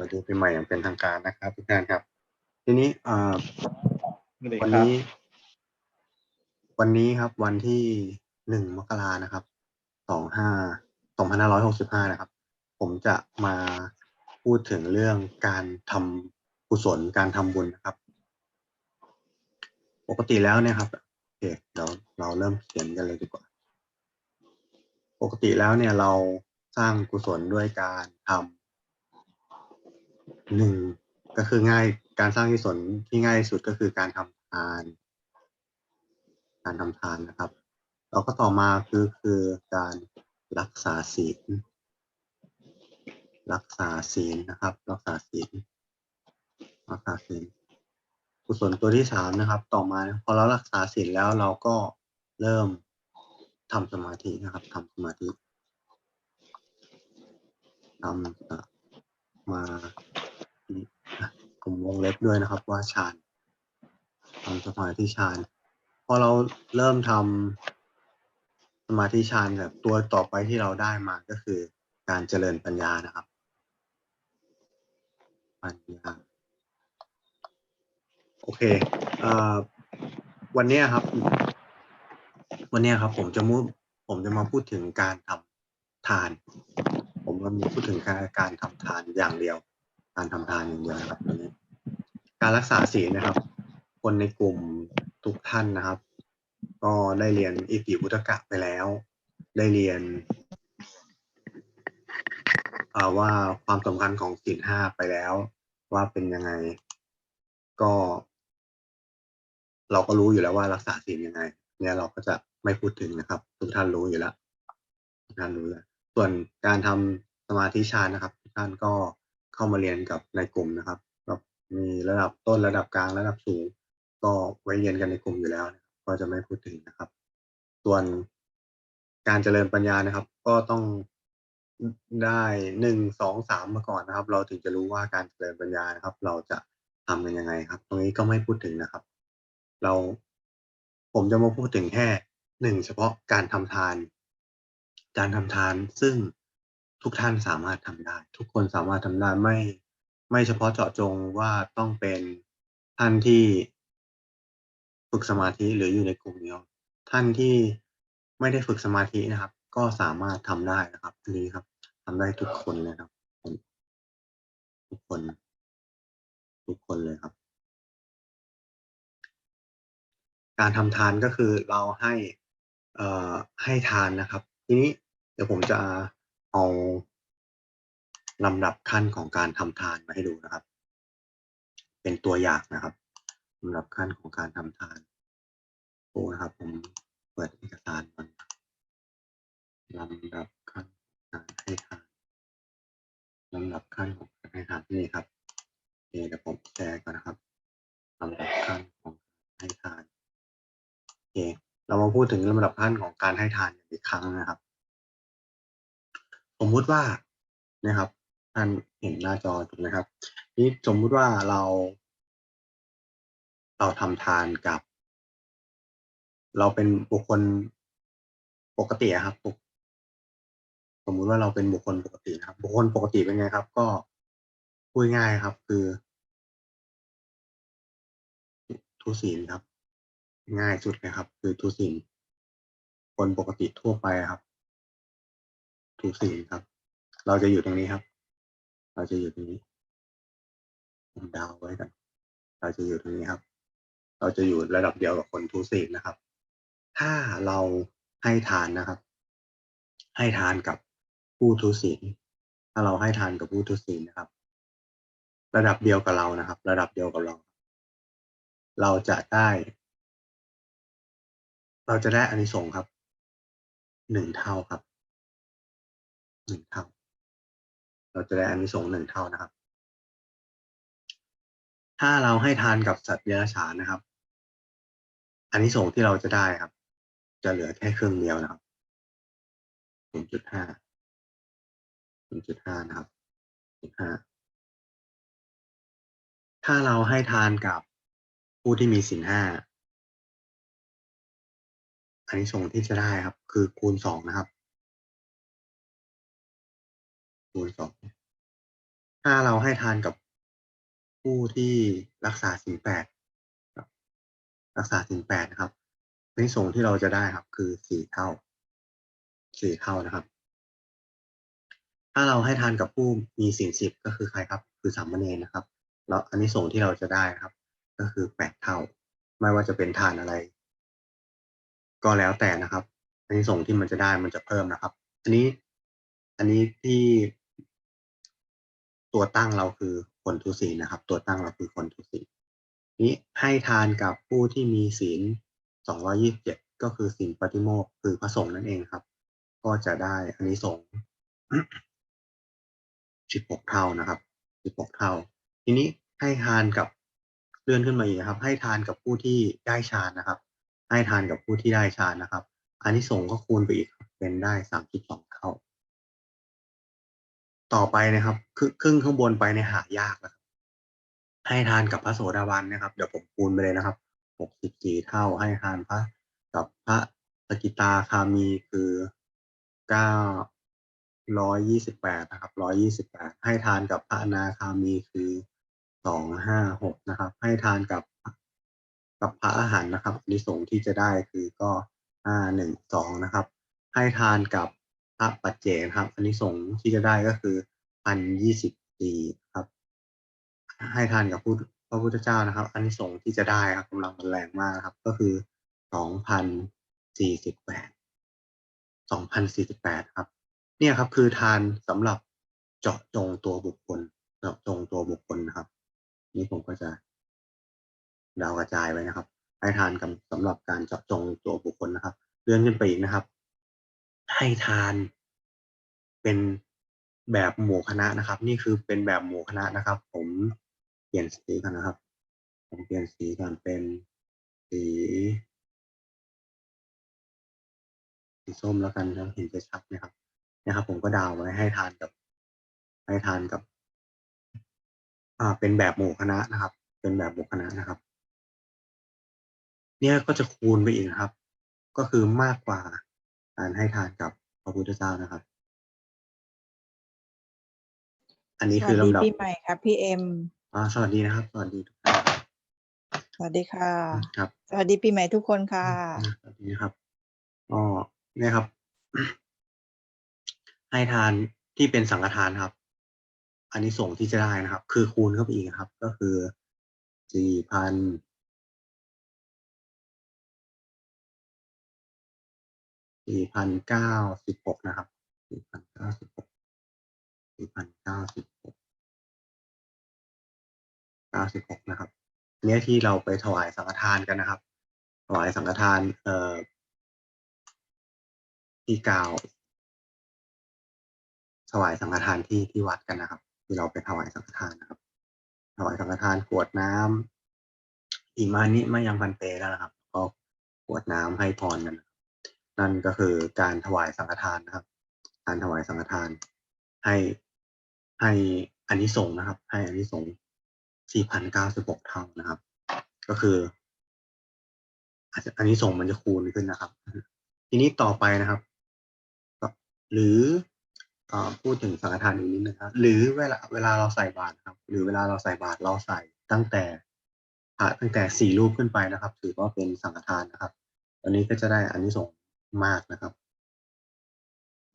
วัสดีปีใหม่อย่างเป็นทางการนะครับทุกท่านครับ ทีนี้อ่าสวัสดีวันครับนี้ วันนี้ครับ วันที่หนึ่งมกรานะครับสองห้าสองพันห้าร้อยหกสิบห้านะครับ ผมจะมาพูดถึงเรื่องการทำกุศลการทำบุญนะครับ ปกติแล้วเนี่ยครับโอเคเดี๋ยวเราเริ่มเขียนกันเลยดีกว่า ปกติแล้วเนี่ยเราสร้างกุศลด้วยการทำ หนึ่งก็คือง่ายการสร้างกุศลที่ง่ายสุดก็คือการทำทาน การทำทานนะครับแล้วก็ต่อมาคือคือการรักษาศีลรักษาศีลนะครับ รักษาศีลรักษาศีลกุศลตัวที่สามนะครับ ต่อมาพอเรารักษาศีลแล้วเราก็เริ่มทำสมาธินะครับทำสมาธิทำสมา ผมวงเล็บด้วยนะครับว่าฌานทำสมาธิฌานพอเราเริ่มทำสมาธิฌานแบบตัวต่อไปที่เราได้มาก็คือการเจริญปัญญานะครับ ปัญญา โอเคเอ่อวันนี้ครับ วันนี้ครับ ผมจะมูผมจะมาพูดถึงการทำทาน ผมจะมาพูดถึงการการทำทานอย่างเดียว การทำทานอย่างเดียวนะครับการรักษาศีลนะครับ คนในกลุ่มทุกท่านนะครับ ก็ได้เรียนอิติพุทธกะไปแล้ว ได้เรียนว่าความสำคัญของศีลห้าไปแล้ว ว่าเป็นยังไง ก็ เราก็รู้อยู่แล้วว่ารักษาศีลยังไง เนี่ยเราก็จะไม่พูดถึงนะครับ ทุกท่านรู้อยู่แล้วทุกท่านรู้แล้วส่วนการทำสมาธิฌานนะครับ ทุกท่านก็ เข้ามาเรียนกับในกลุ่มนะครับก็มีระดับต้นระดับกลางระดับสูง ก็ไว้เรียนกันในกลุ่มอยู่แล้วก็จะไม่พูดถึงนะครับ ส่วนการเจริญปัญญานะครับ ก็ต้องได้หนึ่งสองสามมาก่อนนะครับ เราถึงจะรู้ว่าการเจริญปัญญานะครับ เราจะทำกันยังไงครับ ตรงนี้ก็ไม่พูดถึงนะครับ เราผมจะมาพูดถึงแค่หนึ่งเฉพาะการทำทาน การทำทานซึ่ง ทุกท่านสามารถทำได้ ทุกคนสามารถทำได้ไม่ ไม่เฉพาะเจาะจงว่าต้องเป็นท่านที่ฝึกสมาธิหรืออยู่ในกลุ่มเดียวท่านที่ไม่ได้ฝึกสมาธินะครับ ก็สามารถทำได้นะครับนี้ครับทำได้ทุกคนเลยครับ ทุกคน ทุกคนเลยครับ การทำทานก็คือเราให้ เอ่อให้ทานนะครับ ทีนี้เดี๋ยวผมจะ เอาลำดับขั้นของการทำทานมาให้ดูนะครับ เป็นตัวอย่างนะครับลำดับขั้นของการทำทานโอ้นะครับ ผมเปิดเอกสารก่อนลำดับขั้นการให้ทานลำดับขั้นของการให้ทานนี่ครับโอเคเดี๋ยวผมแชร์ก่อนนะครับลำดับขั้นของการให้ทานโอเคเรามาพูดถึงลำดับขั้นของการให้ทานอีกครั้งนะครับ สมมุติว่านะครับท่านเห็นหน้าจอถูกไหมครับ นี่สมมุติว่าเรา เราทำทานกับ เราเป็นบุคคลปกติครับปกสมมุติว่าเราเป็นบุคคลปกตินะครับ บุคคลปกติเป็นไงครับ ก็พูดง่ายครับ คือ ทุศีลครับ ง่ายสุดเลยครับ คือทุศีลคนปกติทั่วไปครับ ทุศีลครับ เราจะอยู่ตรงนี้ครับ เราจะอยู่ตรงนี้ดาวไว้กัน เราจะอยู่ตรงนี้ครับ เราจะอยู่ระดับเดียวกับคนทุศีลนะครับ ถ้าเราให้ทานนะครับ ให้ทานกับผู้ทุศีลถ้าเราให้ทานกับผู้ทุศีลนะครับ ระดับเดียวกับเรานะครับ ระดับเดียวกับเรา เราจะได้ เราจะได้อานิสงส์ครับหนึ่งเท่าครับ หนึ่งเท่า เราจะได้อานิสงส์หนึ่งเท่านะครับ ถ้าเราให้ทานกับสัตว์เดรัจฉานนะครับอานิสงส์ที่เราจะได้ครับ จะเหลือแค่ครึ่งเดียวนะครับศูนย์จุดห้าศูนย์จุดห้านะครับจุดห้าถ้าเราให้ทานกับผู้ที่มีศีลห้าอันนี้ส่งที่จะได้ครับ คือคูณสองนะครับ คูณสองถ้าถ้าเราให้ทานกับผู้ที่รักษาศีลแปดรักษาศีลแปดนะครับอานิสงส์ที่เราจะได้ครับ คือสี่เท่าสี่เท่านะครับ ถ้าเราให้ทานกับผู้มีศีลสิบก็คือใครครับ คือสามเณรนะครับแล้วอันนี้ส่งที่เราจะได้ครับ ก็คือแปดเท่า ไม่ว่าจะเป็นทานอะไร ก็แล้วแต่นะครับ อันนี้ส่งที่มันจะได้มันจะเพิ่มนะครับ อันนี้ อันนี้ที่ ตัวตั้งเราคือคนทุศีลนะครับ ตัวตั้งเราคือคนทุศีลนี้ให้ทานกับผู้ที่มีศีลสองยี่สิบเจ็ดก็คือศีลปฏิโมกข์คือพระสงฆ์นั่นเองครับ ก็จะได้อันนี้สงสิบหกเท่านะครับสิบหกเท่า ทีนี้ให้ทานกับเลื่อนขึ้นมาอีกครับ ให้ทานกับผู้ที่ได้ฌานนะครับ ให้ทานกับผู้ที่ได้ฌานนะครับอันนี้สงก็คูณไปอีกเป็นได้สามสิบสอง ต่อไปนะครับครึ่งข้างบนไปในหายากนะครับให้ทานกับพระโสดาบันนะครับ เดี๋ยวผมคูณไปเลยนะครับหกสิบสี่เท่าให้ทานพระกับพระสกิตาคามีคือเก้าร้อยยี่สิบแปดนะครับร้อยยี่สิบแปดให้ทานกับพระอนาคามีคือสองห้าหกนะครับ ให้ทานกับกับพระอาหารนะครับอนิสงส์ที่จะได้คือก็ห้าหนึ่งสองนะครับ ให้ทานกับ พระปัจเจกครับอันนี้สงที่จะได้ก็คือพันยี่สิบสี่ครับ ให้ทานกับพระพุทธเจ้านะครับ อันนี้สงที่จะได้ครับกำลังมันแรงมากครับ ก็คือสองพันสี่สิบแปดสองพันสี่สิบแปดครับ เนี่ยครับคือทานสำหรับเจาะจงตัวบุคคลเจาะจงตัวบุคคลนะครับ นี่ผมก็จะดาวกระจายไว้นะครับ ให้ทานกับสำหรับการเจาะจงตัวบุคคลนะครับ เลื่อนขึ้นไปอีกนะครับ ให้ทาน เป็นแบบหมู่คณะนะครับ นี่คือเป็นแบบหมู่คณะนะครับ ผมเปลี่ยนสีกันนะครับ ผมเปลี่ยนสีกันเป็นสีสีส้มแล้วกันจะเห็นจะชัดนะครับนะครับ ผมก็ดาวไว้ให้ทานกับให้ทานกับ อ่า เป็นแบบหมู่คณะนะครับ เป็นแบบหมู่คณะนะครับ เนี่ยก็จะคูณไปอีกนะครับ ก็คือมากกว่า การให้ทานกับพระพุทธเจ้านะครับ อันนี้คือลำดับปีใหม่ครับพี่เอ็มอ่าสวัสดีนะครับ สวัสดีทุกท่านสวัสดีค่ะ ครับ สวัสดีปีใหม่ทุกคนค่ะสวัสดีนะครับก็เนี่ยครับ ให้ทานที่เป็นสังฆทานครับ อันนี้ส่งส์ที่จะได้นะครับ คือคูณเข้าไปอีกนะครับ ก็คือสี่พัน สี่พันเก้าสิบหกนะครับสี่พันเก้าสิบหกสี่พันเก้าสิบหกเก้าสิบหกนะครับอันนี้ที่เราไปถวายสังฆทานกันนะครับ ถวายสังฆทานเอ่อที่กล่าวถวายสังฆทานที่ที่วัดกันนะครับ ที่เราไปถวายสังฆทานนะครับ ถวายสังฆทานกรวดน้ำอิมานิมายังพันเตแล้วนะครับ ก็กรวดน้ำให้พรกันน นั่นก็คือการถวายสังฆทานนะครับ การถวายสังฆทาน ให้ให้อานิสงส์นะครับ ให้อานิสงส์4,096เท่านะครับ ก็คืออาจจะอันนี้ส่งส์มันจะคูณขึ้นนะครับ ทีนี้ต่อไปนะครับ หรืออพูดถึงสังฆทานอีกนิดนะครับ หรือเวลาเวลาเราใส่บาตรครับ หรือเวลาเราใส่บาตรเราใส่ตั้งแต่ตั้งแต่สี่รูปขึ้นไปนะครับ ถือว่าเป็นสังฆทานนะครับ ตอนนี้ก็จะได้อานิสงส์ มากนะครับ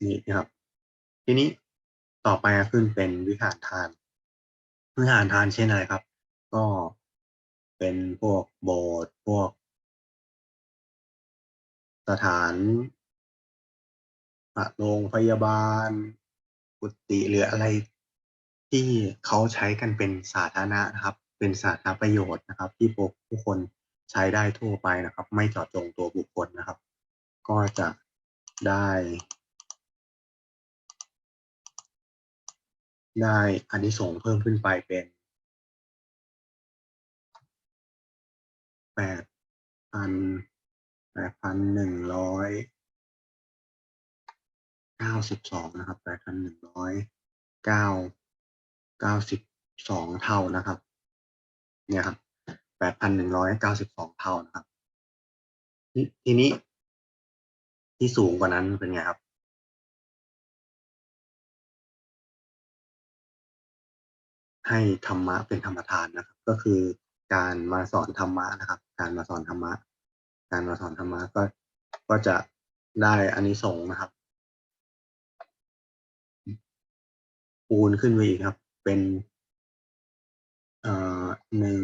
นี่นะครับ ทีนี้ต่อไปขึ้นเป็นวิหารทาน วิหารทานเช่นอะไรครับ ก็เป็นพวกโบสถ์พวก สถานโรงพยาบาลกุฏิหรืออะไรที่เขาใช้กันเป็นสาธารณะนะครับ เป็นสาธารณประโยชน์นะครับ ที่พวกผู้คนใช้ได้ทั่วไปนะครับ ไม่เจาะจงตัวบุคคลนะครับ ก็จะได้ ได้อานิสงส์เพิ่มขึ้นไปเป็นแปดพันแปดพันหนึ่งร้อยเก้าสิบสองนะครับแปดพันหนึ่งร้อยเก้าเก้าสิบสองเท่านะครับ เนี่ยครับแปดพันหนึ่งร้อยเก้าสิบสองเท่านะครับ ทีนี้ ที่สูงกว่านั้นเป็นไงครับให้ธรรมะเป็นธรรมทานนะครับ ก็คือการมาสอนธรรมะนะครับ การมาสอนธรรมะ การมาสอนธรรมะก็ก็จะได้อานิสงส์นะครับคูณขึ้นไปอีกครับ เป็นเอ่อหนึ่ง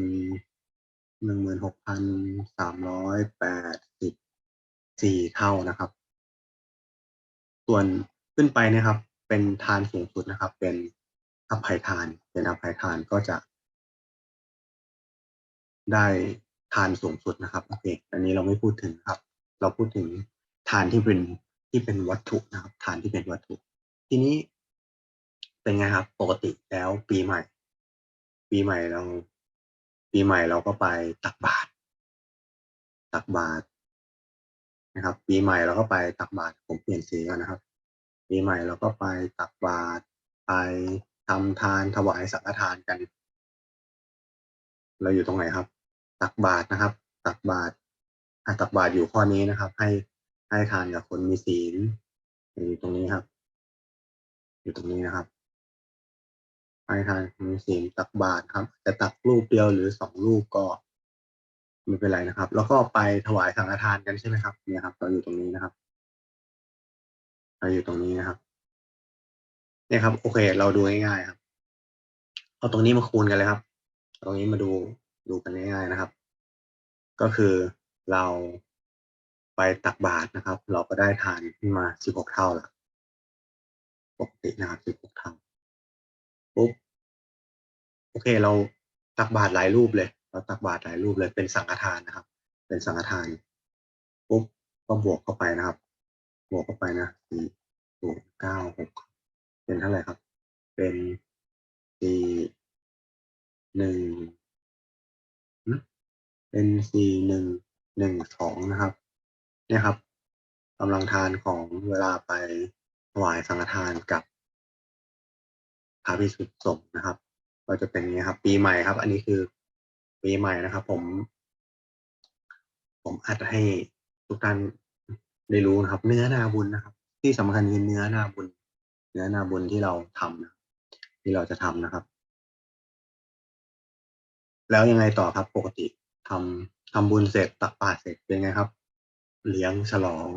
หนึ่งหมื่นหกพันสามร้อยแปดสิบสี่เท่านะครับ ส่วนขึ้นไปนะครับ เป็นทานสูงสุดนะครับ เป็นอภัยทาน เป็นอภัยทานก็จะ ได้ทานสูงสุดนะครับโอเคอันนี้เราไม่พูดถึงครับ เราพูดถึงทานที่เป็นที่เป็นวัตถุนะครับ ทานที่เป็นวัตถุ ทีนี้เป็นไงครับ ปกติแล้วปีใหม่ ปีใหม่เรา ปีใหม่เราก็ไปตักบาตรตักบาตร นะครับ ปีใหม่เราก็ไปตักบาตรผมเปลี่ยนสีก่อนนะครับ ปีใหม่เราก็ไปตักบาตรไปทำทานถวายสังฆทานกัน เราอยู่ตรงไหนครับ ตักบาตรนะครับ ตักบาตรตักบาตรอยู่ข้อนี้นะครับ ให้ให้ทานกับคนมีศีลอยู่ตรงนี้ครับ อยู่ตรงนี้นะครับให้ทานมีศีลตักบาตรครับ จะตักรูปเดียวหรือสองรูปก็ ไม่เป็นไรนะครับ แล้วก็ไปถวายสังฆทานกันใช่ไหมครับเนี่ยครับเราอยู่ตรงนี้นะครับเราอยู่ตรงนี้นะครับ เนี่ยครับ โอเค เราดูง่ายๆครับ เอาตรงนี้มาคูณกันเลยครับ ตรงนี้มาดูดูกันง่ายๆนะครับ ก็คือเราไปตักบาตรนะครับ เราก็ได้ทานขึ้นมา16เท่าละปกตินะครับ16เท่าปุ๊บโอเค เราตักบาตรหลายรูปเลย เราตักบาตรหลายรูปเลยเป็นสังฆทานนะครับ เป็นสังฆทานปุ๊บก็บวกเข้าไปนะครับ บวกเข้าไปนะสี่ศูนย์เก้าหกเป็นเท่าไหร่ครับ เป็นสี่หนึ่งเป็นสี่หนึ่งหนึ่งสองนะครับ เนี่ยครับกำลังทานของเวลาไปถวายสังฆทานกับพระภิกษุสงฆ์นะครับ ก็จะเป็นอย่างนี้ครับ ปีใหม่ครับ อันนี้คือ ปีใหม่นะครับ ผม ผมอาจจะให้ทุกท่านได้รู้นะครับ เนื้อนาบุญนะครับ ที่สำคัญคือเนื้อนาบุญ เนื้อนาบุญที่เราทำนะที่เราจะทำนะครับ แล้วยังไงต่อครับปกติทำทำบุญเสร็จตักบาตรเสร็จเป็นไงครับ เลี้ยงฉลอง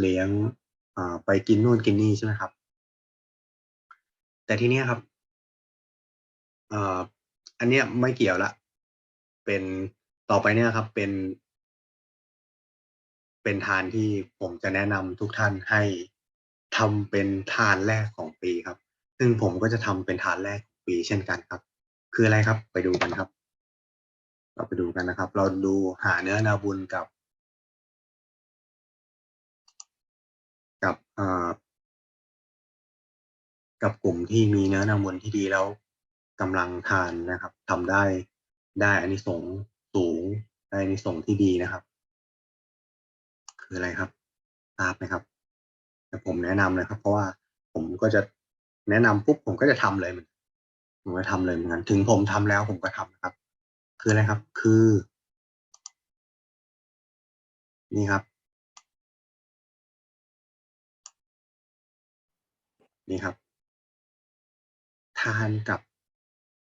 เลี้ยงไปกินนู่นกินนี่ใช่ไหมครับ แต่ทีเนี้ยครับออันเนี้ยไม่เกี่ยวละ เป็นต่อไปเนี่ยครับเป็น เป็นทานที่ผมจะแนะนำทุกท่านให้ทำเป็นทานแรกของปีครับ ซึ่งผมก็จะทำเป็นทานแรกของปีเช่นกันครับ คืออะไรครับ ไปดูกันครับ เราไปดูกันนะครับ เราดูหาเนื้อนาบุญกับ กับเอ่อกับกลุ่มที่มีเนื้อนาบุญที่ดีแล้วกำลังทานนะครับทำได้ ได้อานิสงส์สูงได้อานิสงส์ที่ดีนะครับ คืออะไรครับทราบไหมครับแต่ผมแนะนำเลยครับ เพราะว่าผมก็จะแนะนำปุ๊บผมก็จะทำเลยเหมือนผมก็ทำเลยเหมือนกันถึงผมทำแล้วผมก็ทำนะครับ คืออะไรครับ คือ นี่ครับ นี่ครับ ทานกับ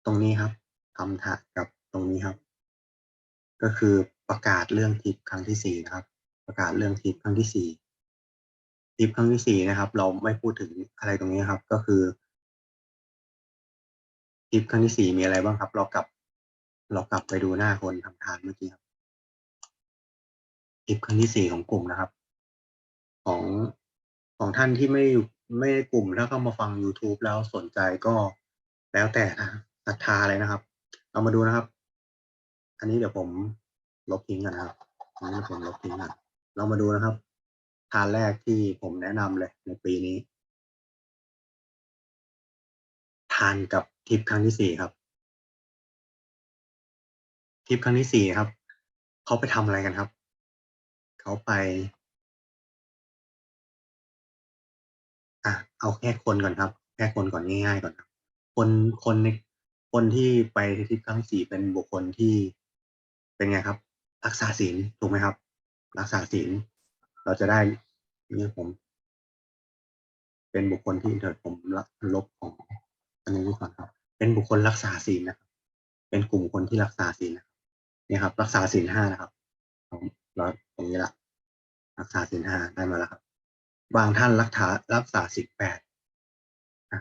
ตรงนี้ครับทำทานกับ ตรงนี้ครับ ก็คือประกาศเรื่องทิปครั้งที่สี่นะครับ ประกาศเรื่องทิปครั้งที่สี่ทิปครั้งที่สี่นะครับ เราไม่พูดถึงอะไรตรงนี้ครับ ก็คือทิปครั้งที่สี่มีอะไรบ้างครับ เรากลับ เรากลับไปดูหน้าคนทำทานเมื่อกี้ครับทิปครั้งที่สี่ของกลุ่มนะครับ ของของท่านที่ไม่ไม่กลุ่มถ้าเข้ามาฟัง YouTube แล้วสนใจก็แล้วแต่นะศรัทธาเลยนะครับเรามาดูนะครับ อันนี้เดี๋ยวผมลบทิ้งกันนะครับอันนี้ผมลบทิ้งกันเรามาดูนะครับทานแรกที่ผมแนะนำเลยในปีนี้ ทานกับทิปครั้งที่สี่ครับ ทิปครั้งที่สี่ครับเขาไปทำอะไรกันครับเขาไปอะเอาแค่คนก่อนครับ แค่คนก่อนง่ายๆก่อนครับคนคนในคนที่ไปทิปครั้งสี่เป็นบุคคลที่ เป็นไงครับ รักษาศีลถูกไหมครับ รักษาศีลเราจะได้นี่ผม เป็นบุคคลที่เถิดผมลบของอันนี้ก่อนครับ เป็นบุคคลรักษาศีลนะครับ เป็นกลุ่มคนที่รักษาศีลนะครับนี่ครับ รักษาศีลห้านะครับผมเราตรงนี้ละรักษาศีลห้าได้มาแล้วครับบางท่านรักษารักษาศีลแปดอะ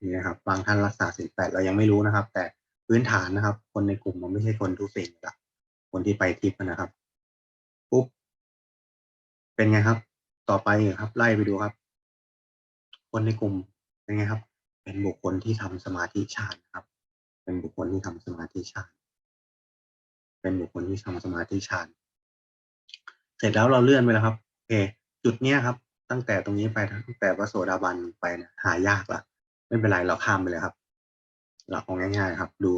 นี่นะครับบางท่านรักษาศีลแปดเรายังไม่รู้นะครับ แต่พื้นฐานนะครับ คนในกลุ่มมันไม่ใช่คนทุศีลละ คนที่ไปทิพย์นะครับปุ๊บเป็นไงครับ ต่อไปครับไล่ไปดูครับ คนในกลุ่มเป็นไงครับ เป็นบุคคลที่ทำสมาธิฌานะครับ เป็นบุคคลที่ทำสมาธิฌานเป็นบุคคลที่ทำสมาธิฌานเสร็จแล้วเราเลื่อนไปแล้วครับโอเคจุดเนี้ยครับ ตั้งแต่ตรงนี้ไปตั้งแต่วัดโสดาบันไปนะหายากละไม่เป็นไรเราข้ามไปเลยครับ เราเอาง่ายๆครับ ดู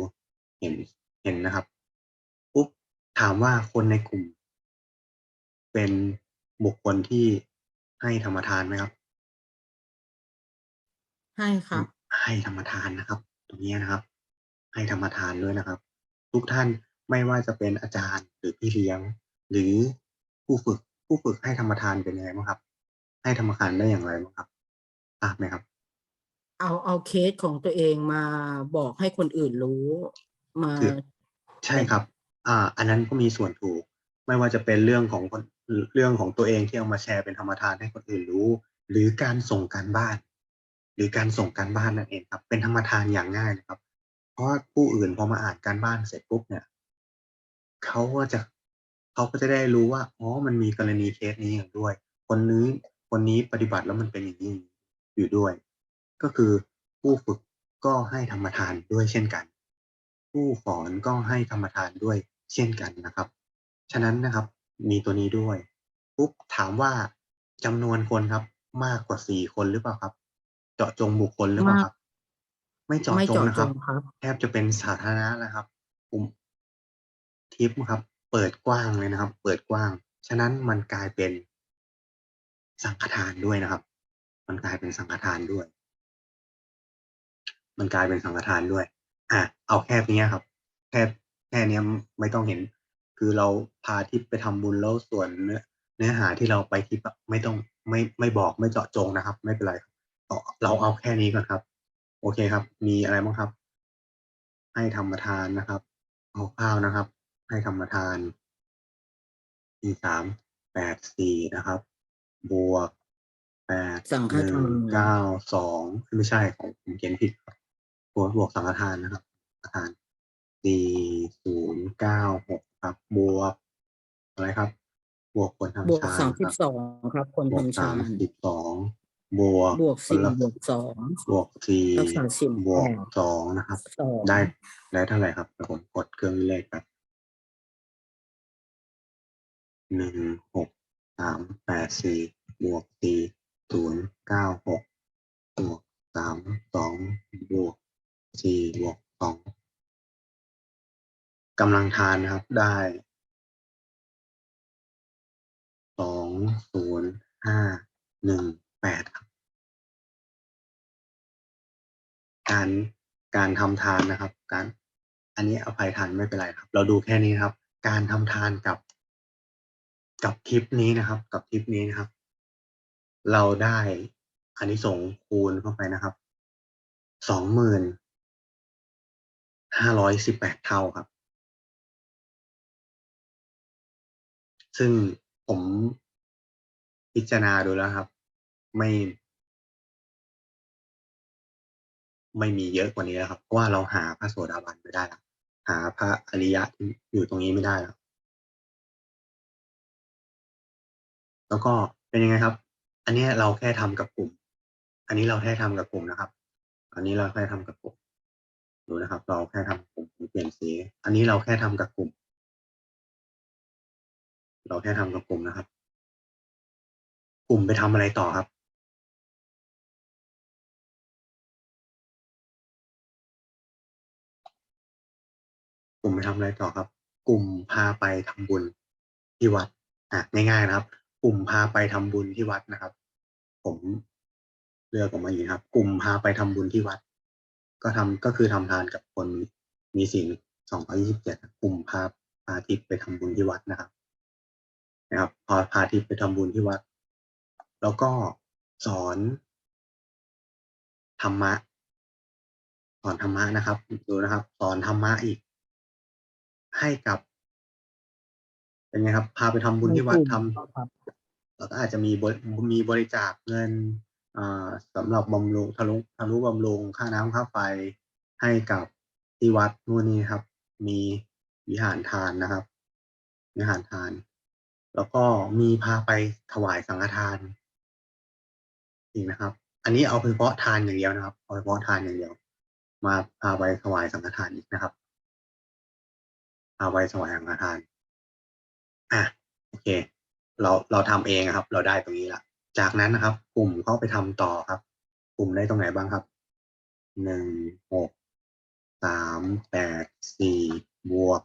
เห็นเห็นนะครับ ถามว่าคนในกลุ่ม เป็นบุคคลที่ให้ธรรมทานไหมครับ ให้ครับ ให้ธรรมทานนะครับ ตรงนี้นะครับ ให้ธรรมทานด้วยนะครับ ทุกท่านไม่ว่าจะเป็นอาจารย์หรือพี่เลี้ยง หรือผู้ฝึกผู้ฝึกให้ธรรมทานเป็นยังไงบ้างครับ ให้ธรรมทานได้อย่างไรบ้างครับทราบไหมครับ เอาเอาเคสของตัวเองมาบอกให้คนอื่นรู้มาคือใช่ครับ อ่า อันนั้นก็มีส่วนถูก ไม่ว่าจะเป็นเรื่องของคนเรื่องของตัวเองที่เอามาแชร์เป็นธรรมทานให้คนอื่นรู้ หรือการส่งการบ้าน หรือการส่งการบ้านนั่นเองครับ เป็นธรรมทานอย่างง่ายนะครับ เพราะผู้อื่นพอมาอ่านการบ้านเสร็จปุ๊บเนี่ยเขาก็จะเขาก็จะได้รู้ว่าอ๋อมันมีกรณีเคสนี้อยู่ด้วย คนนี้คนนี้ปฏิบัติแล้วมันเป็นอย่างนี้อยู่ด้วย ก็คือผู้ฝึกก็ให้ธรรมทานด้วยเช่นกัน ผู้สอนก็ให้ธรรมทานด้วย เช่นกันนะครับ ฉะนั้นนะครับมีตัวนี้ด้วยปุ๊บถามว่าจำนวนคนครับ มากกว่าสี่คนหรือเปล่าครับ เจาะจงบุคคลหรือเปล่าครับ ไม่เจาะไม่จงเจาะนะจครับงครับ แทบจะเป็นสาธารณะนะครับกลุ่มทิปครับ เปิดกว้างเลยนะครับ เปิดกว้าง ฉะนั้นมันกลายเป็นสังฆทานด้วยนะครับ มันกลายเป็นสังฆทานด้วย มันกลายเป็นสังฆทานด้วย อะเอาแค่เนี้ยครับ แค่ แค่เนี้ยไม่ต้องเห็น คือเราพาทิปไปทำบุญแล้วส่วนเนื้อเนื้อหาที่เราไปทิปไม่ต้องไม่ไม่บอกไม่เจาะจงนะครับ ไม่เป็นไรเราเอาแค่นี้ก่อนครับ โอเคครับ มีอะไรบ้างครับ ให้ธรรมทานนะครับ เอาข้าวนะครับ ให้ธรรมทานอีสามแปดสี่นะครับ บวกแปดสังฆหนึ่ทานงเก้าสองไม่ใช่ของผมเขียนผิดบบวกบวกสังฆทานนะครับสังฆทาน สี่ศูนย์เก้าหกครับ บวกอะไรครับ บวกคนทำบวกฌานสามคสิบรับสองครับ คนบวกทำสาฌามนสิบสองบวกบวกคนสี่ละบวกสอง บวกสี่รักษาศีลบวกแปดสองนะครับ สองได้ได้เท่าไหร่ครับเดี๋ยวผมกดเครื่องเลขแบบหนึ่งหกสามแปดสี่บวกสี่ศูนย์เก้าหกบวกสามสองบวกสี่บวกสอง กำลังทานนะครับได้สองศูนย์ห้าหนึ่งแปดครับ การการทำทานนะครับ การอันนี้อภัยทานไม่เป็นไรครับ เราดูแค่นี้ครับ การทำทานกับ กับทริปนี้นะครับ กับทริปนี้นะครับ เราได้อันนี้ส่งคูณเข้าไปนะครับสองหมื่นห้าร้อยสิบแปดเท่าครับ ซึ่งผมพิจารณาดูแล้วครับ ไม่ ไม่มีเยอะกว่านี้แล้วครับ เพราะว่าเราหาพระโสดาบันไม่ได้แล้วหาพระอริยะอยู่ตรงนี้ไม่ได้แล้วแล้วก็เป็นยังไงครับ อันนี้เราแค่ทำกับกลุ่ม อันนี้เราแค่ทำกับกลุ่มนะครับ อันนี้เราแค่ทำกับกลุ่มดูนะครับ เราแค่ทำกับกลุ่มเปลี่ยนสี อันนี้เราแค่ทำกับกลุ่ม เราแค่ทำกับกลุ่มนะครับ กลุ่มไปทำอะไรต่อครับ กลุ่มไปทำอะไรต่อครับ กลุ่มพาไปทำบุญที่วัดอะง่ายๆนะครับ กลุ่มพาไปทำบุญที่วัดนะครับ ผมเลือกออกมาอย่างนี้ครับ กลุ่มพาไปทำบุญที่วัด ก็ทำก็คือทำทานกับคนมีศีลสองร้อยี่สิบเจ็ดกลุ่มพาพาทิพย์ไปทำบุญที่วัดนะครับ นะครับ พอพาทิพย์ไปทำบุญที่วัด แล้วก็สอนธรรมะสอนธรรมะนะครับดูนะครับสอนธรรมะอีก ให้กับเป็นไงครับ พาไปทำบุญที่วัดทำครับแล้วก็อาจจะมีบริมีบริจาคเงินอ่าสำหรับบำรุงทะลุทะลุบำรุงค่าน้ำค่าไฟให้กับที่วัดนู่นนี่ครับ มีวิหารทานนะครับ วิหารทาน แล้วก็มีพาไปถวายสังฆทานอีกนะครับ อันนี้เอาเฉพาะทานอย่างเดียวนะครับ เอาเฉพาะทานอย่างเดียว มาพาไปถวายสังฆทานอีกนะครับพาไปถวายสังฆทาน อะโอเค เราเราทำเองอะครับ เราได้ตรงนี้ละจากนั้นนะครับ กลุ่มเข้าไปทำต่อครับ กลุ่มได้ตรงไหนบ้างครับหนึ่งหกสามแปดสี่บวก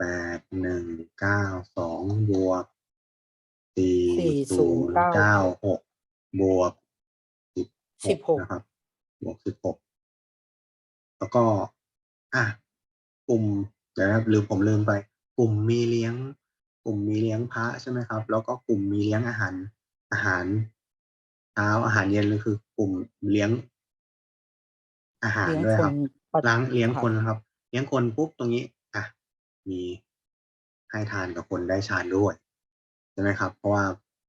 แปดหนึ่งเก้าสองบวกสี่สี่ศูศูนนย์ย์เก้าเก้าหกบวกสิบสิบหกนะครับ บวกสิบหกแล้วก็ อะกลุ่มเดี๋ยวนะครับลืมผมลืมไป กลุ่มมีเลี้ยง กลุ่มมีเลี้ยงพระใช่ไหมครับ แล้วก็กลุ่มมีเลี้ยงอาหารอาหารเช้าอาหารเย็นเลยคือกลุ่มเลี้ยง อาหารเลี้ยงด้วยคครับนปะล้างเลี้ยงรับคนนะครับ เลี้ยงคนปุ๊บตรงนี้อะ มีให้ทานกับคนได้ฌานด้วยใช่ไหมครับ เพราะว่า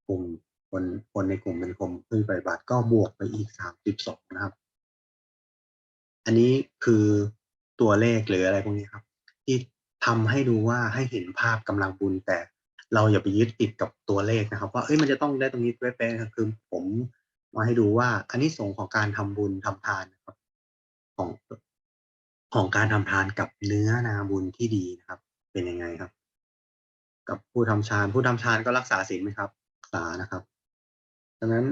กลุ่มคนคนในกลุ่มเป็นกลุ่มผู้ปฏิบัติก็บวกไปอีกสามสิบสองนะครับ อันนี้คือตัวเลขหรืออะไรพวกนี้ครับ ที่ทำให้ดูว่าให้เห็นภาพกำลังบุญแต่เราอย่าไปยึดติดกับตัวเลขนะครับ ว่าเอ้ยมันจะต้องได้ตรงนี้เป๊ะๆคือผมมาให้ดูว่าอันนี้ส่งของการทำบุญทำทานนะครับ ของ ของการทำทานกับเนื้อนาบุญที่ดีนะครับ เป็นยังไงครับ กับผู้ทำฌานผู้ทำฌานก็รักษาศีลไหมครับรักษานะครับดังนั้น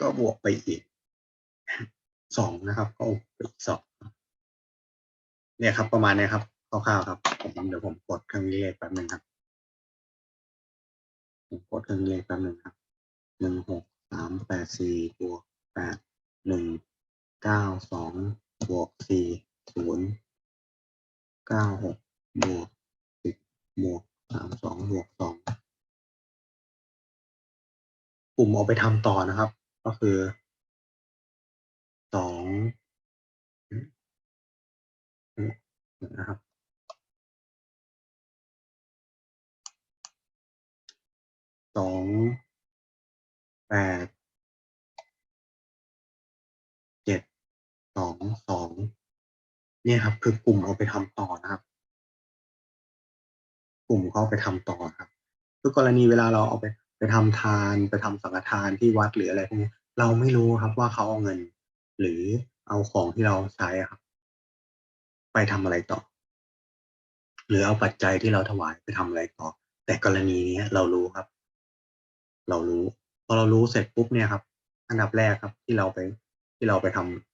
ก็บวกไปอีกสองนะครับ ก็บวกไปอีกสองเนี่ยครับ ประมาณนี้ครับคร่าวๆครับผมเดี๋ยวผมกดเครื่องเลขแป๊บหนึ่งครับผมกดเครื่องเลขแป๊บหนึ่งครับหนึ่งหกสามแปดสี่บวกแปดหนึ่งเก้าสองบวกสี่ ศูนย์เก้าหกบวกสิบบวกสามสองบวกสองกลุ่มเอาไปทำต่อนะครับ ก็คือสองนะครับสองแปดเจ็ดสองสอง เนี่ยครับ คือกลุ่มเอาไปทำต่อนะครับ กลุ่มเขาไปทำต่อครับคือกรณีเวลาเราเอาไปไปทำทานไปทำสังฆทานที่วัดหรืออะไรพวกนี้เราไม่รู้ครับว่าเขาเอาเงิน หรือเอาของที่เราใช้ครับ ไปทำอะไรต่อ หรือเอาปัจจัยที่เราถวายไปทำอะไรต่อ แต่กรณีนี้เรารู้ครับ เรารู้พอเรารู้เสร็จปุ๊บเนี่ยครับ อันดับแรกครับที่เราไปที่เราไปทำ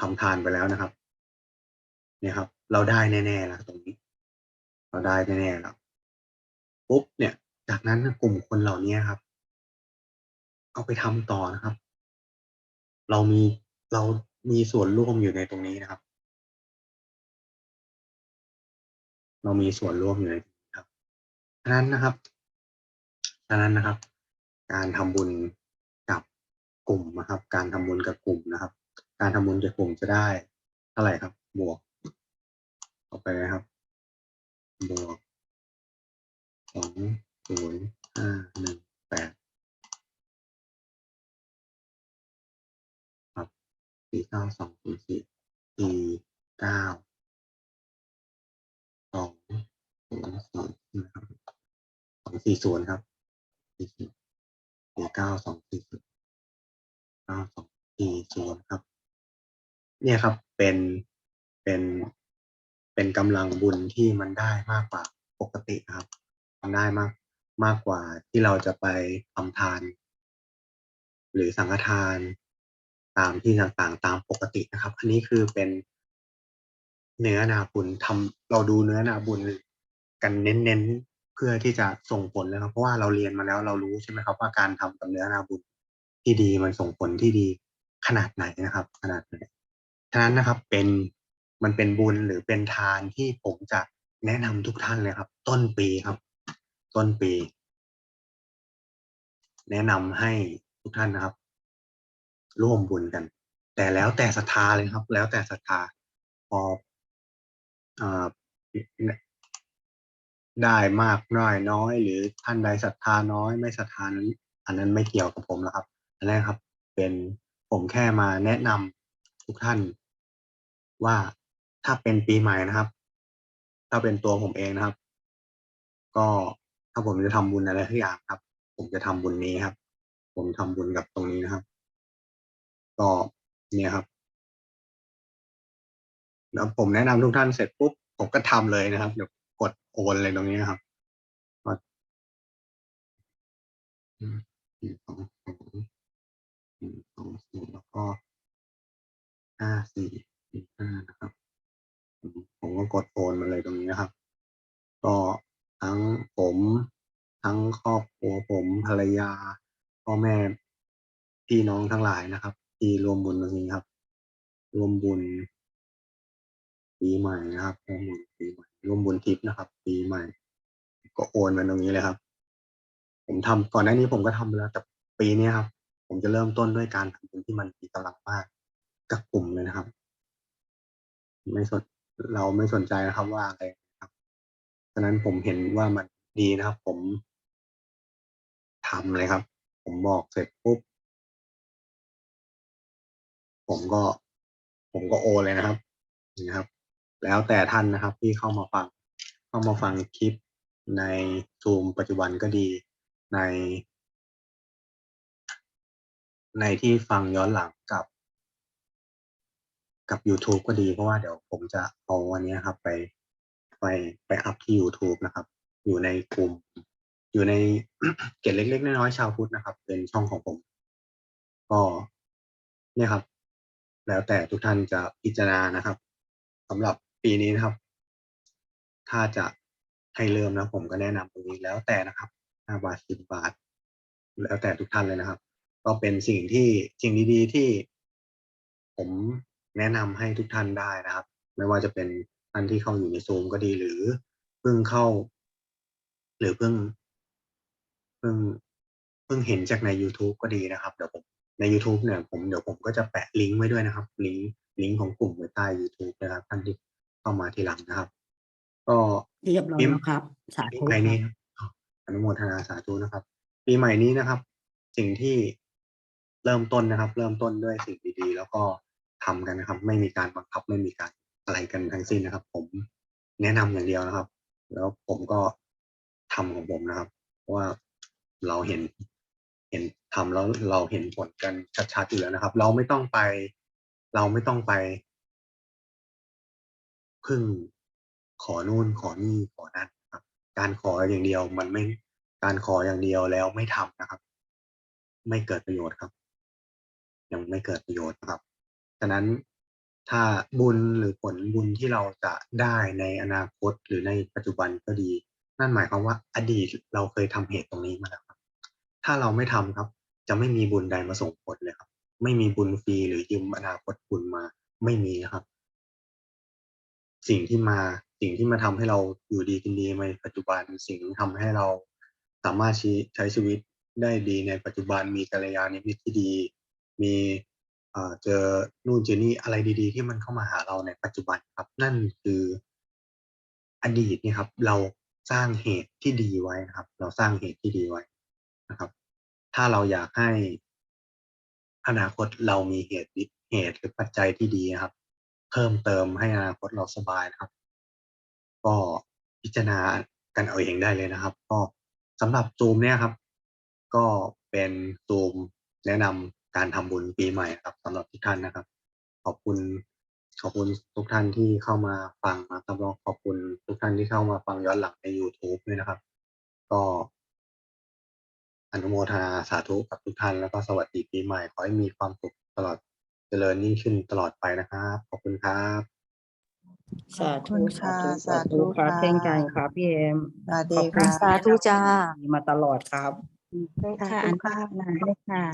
ทำทานไปแล้วนะครับ เนี่ยครับ เราได้แน่ๆแล้วตรงนี้ เราได้แน่ๆแล้วปุ๊บเนี่ย จากนั้นกลุ่มคนเหล่านี้ครับ เอาไปทำต่อนะครับ เรามีเรามีส่วนร่วมอยู่ในตรงนี้นะครับ เรามีส่วนร่วมอยู่ในตรงนี้ครับฉะนั้นนะครับฉะนั้นนะครับ การทำบุญกับกลุ่มนะครับ การทำบุญกับกลุ่มนะครับ การทำบุญกับกลุ่มจะได้เท่าไหร่ครับ บวกต่อไปนะครับ บวกสองศูนย์ห้าหนึ่งแปดครับสี่เก้าสองศูนย์สี่สี่เก้าสองศูนย์สองนะครับสองสี่ศูนย์ครับสี่สี่เก้าสองสี่ศูนย์เก้าสองสี่ศูนย์ครับ เนี่ยครับเป็นเป็นเป็นกำลังบุญที่มันได้มากกว่าปกติครับมันได้มากมากกว่าที่เราจะไปทำทาน หรือสังฆทานตามที่ต่างๆ ตามปกตินะครับ อันนี้คือเป็นเนื้อนาบุญทำเราดูเนื้อนาบุญกันเน้นๆ เพื่อที่จะส่งผลแล้วครับเพราะว่าเราเรียนมาแล้วเรารู้ใช่ไหมครับ ว่าการทำกับเนื้อนาบุญที่ดีมันส่งผลที่ดีขนาดไหนนะครับ ขนาดไหน ฉะนั้นนะครับเป็นมันเป็นบุญหรือเป็นทานที่ผมจะแนะนำทุกท่านเลยครับ ต้นปีครับ ต้นปี แนะนำให้ทุกท่านนะครับ ร่วมบุญกัน แต่แล้วแต่ศรัทธาเลยครับ แล้วแต่ศรัทธาพออได้มากน้อยน้อย หรือท่านใดศรัทธาน้อยไม่ศรัทธานั้น อันนั้นไม่เกี่ยวกับผมแล้วครับอันแรกครับ เป็นผมแค่มาแนะนำ ทุกท่านว่าถ้าเป็นปีใหม่นะครับ ถ้าเป็นตัวผมเองนะครับ ก็ถ้าผมจะทำบุญอะไรทุกอย่างครับ ผมจะทำบุญนี้ครับ ผมทำบุญกับตรงนี้นะครับ ก็เนี่ยครับ แล้วผมแนะนำทุกท่านเสร็จปุ๊บผมก็ทำเลยนะครับเดี๋ยวกดโอนเลยตรงนี้นะครับสองสองสองแล้วก็ ห้าสี่สี่ห้านะครับ ผมก็กดโอนมาเลยตรงนี้นะครับ ก็ทั้งผม ทั้งครอบครัวผมภรรยาพ่อแม่พี่น้องทั้งหลายนะครับ ที่รวมบุญตรงนี้ครับ รวมบุญปีใหม่นะครับรวมบุญปีใหม่รวมบุญทิพย์นะครับ ปีใหม่ ก็โอนมาตรงนี้เลยครับ ผมทำก่อนหน้านี้ผมก็ทำไปแล้วแต่ปีนี้ครับ ผมจะเริ่มต้นด้วยการทำบุญที่มันมีกำลังมาก กับกลุ่มเลยนะครับ ไม่สนเราไม่สนใจนะครับว่าอะไรนะครับฉะนั้นผมเห็นว่ามันดีนะครับ ผมทำเลยครับ ผมบอกเสร็จปุ๊บผมก็ ผมก็โอนเลยนะครับนี่นะครับ แล้วแต่ท่านนะครับที่เข้ามาฟัง เข้ามาฟังคลิปในซูมปัจจุบันก็ดีใน ในที่ฟังย้อนหลังกับ กับ YouTube ก็ดีเพราะว่าเดี๋ยวผมจะเอาวันนี้ครับไปไปไปอัพที่ YouTube นะครับ อยู่ในกลุ่ม อยู่ในเกร็ดเล็กๆน้อยๆชาวพุทธนะครับ เป็นช่องของผม ก็เนี่ยครับ แล้วแต่ทุกท่านจะพิจารณานะครับสำหรับปีนี้นะครับ ถ้าจะให้เริ่มนะผมก็แนะนำตรงนี้แล้วแต่นะครับห้าบาทสิบบาท แล้วแต่ทุกท่านเลยนะครับ ก็เป็นสิ่งที่สิ่งดีๆที่ผม แนะนำให้ทุกท่านได้นะครับ ไม่ว่าจะเป็นท่านที่เข้าอยู่ในซูมก็ดีหรือเพิ่งเข้า หรือเพิ่งเพิ่งเพิ่งเห็นจากใน YouTube ก็ดีนะครับเดี๋ยวผมใน YouTube เนี่ยผมเดี๋ยวผมก็จะแปะลิงก์ไว้ด้วยนะครับลิงก์ลิงก์ของกลุ่มไว้ใต้ YouTube นะครับท่านที่เข้ามาทีหลังนะครับ ก็เรียบร้อยแล้วครับ สาปีธุใหม่คนี้รับครับอนุโมทนาสาธุนะครับ ปีใหม่นี้นะครับ สิ่งที่เริ่มต้นนะครับ เริ่มต้นด้วยสิ่งดีๆ แล้วก็ ทำกันนะครับ ไม่มีการบังคับไม่มีการอะไรกันทั้งสิ้นนะครับ ผมแนะนำอย่างเดียวนะครับ แล้วผมก็ทำของผมนะครับว่าเราเห็นเห็นทำแล้วเราเห็นผลกันชัดๆอยู่แล้วนะครับ เราไม่ต้องไป เราไม่ต้องไป พึ่งขอนู่นขอนี่ขอนั่นครับ การขออย่างเดียวมันไม่การขออย่างเดียวแล้วไม่ทำนะครับ ไม่เกิดประโยชน์ครับ ยังไม่เกิดประโยชน์นะครับ ฉะนั้นถ้าบุญหรือผลบุญที่เราจะได้ในอนาคตหรือในปัจจุบันก็ดี นั่นหมายความว่าอดีตเราเคยทำเหตุตรงนี้มาแล้วครับ ถ้าเราไม่ทำครับ จะไม่มีบุญใดมาส่งผลเลยครับ ไม่มีบุญฟรีหรือยืมอนาคตบุญมาไม่มีครับ สิ่งที่มาสิ่งที่มาทำให้เราอยู่ดีกินดีในปัจจุบันสิ่งที่ทำให้เราสามารถใช้ชีวิตได้ดีในปัจจุบันมีกัลยาณมิตรที่ดี มี เออเจอนู่นเจอนี่อะไรดีๆ ที่มันเข้ามาหาเราในปัจจุบันครับ นั่นคืออดีตเนี่ยครับ เราสร้างเหตุที่ดีไว้นะครับ เราสร้างเหตุที่ดีไว้นะครับ ถ้าเราอยากให้อนาคตเรามีเหตุเหตุหรือปัจจัยที่ดีครับ เพิ่มเติมให้อนาคตเราสบายนะครับ ก็พิจารณากันเอาเองได้เลยนะครับ ก็สำหรับซูมเนี่ยครับ ก็เป็นซูมแนะนำ การทำบุญปีใหม่ครับสำหรับทุกท่านนะครับ ขอบคุณ ขอบคุณทุกท่านที่เข้ามาฟังนะครับแล้วขอบคุณทุกท่านที่เข้ามาฟังย้อนหลังใน YouTube ด้วยนะครับ ก็อนุโมทนาสาธุกับทุกท่านแล้วก็สวัสดีปีใหม่ ขอให้มีความสุขตลอดเจริญยิ่งขึ้นตลอดไปนะครับ ขอบคุณครับ สาขอบคุธุณสาค่ะธุสาธุสาธุครับค่ะเช่นกันครับพี่เอ็มสวัสขดีอบคุณค่ะสาธุจ้ามาตลอดครับค่ะอนุภาพนะด้วยค่ะ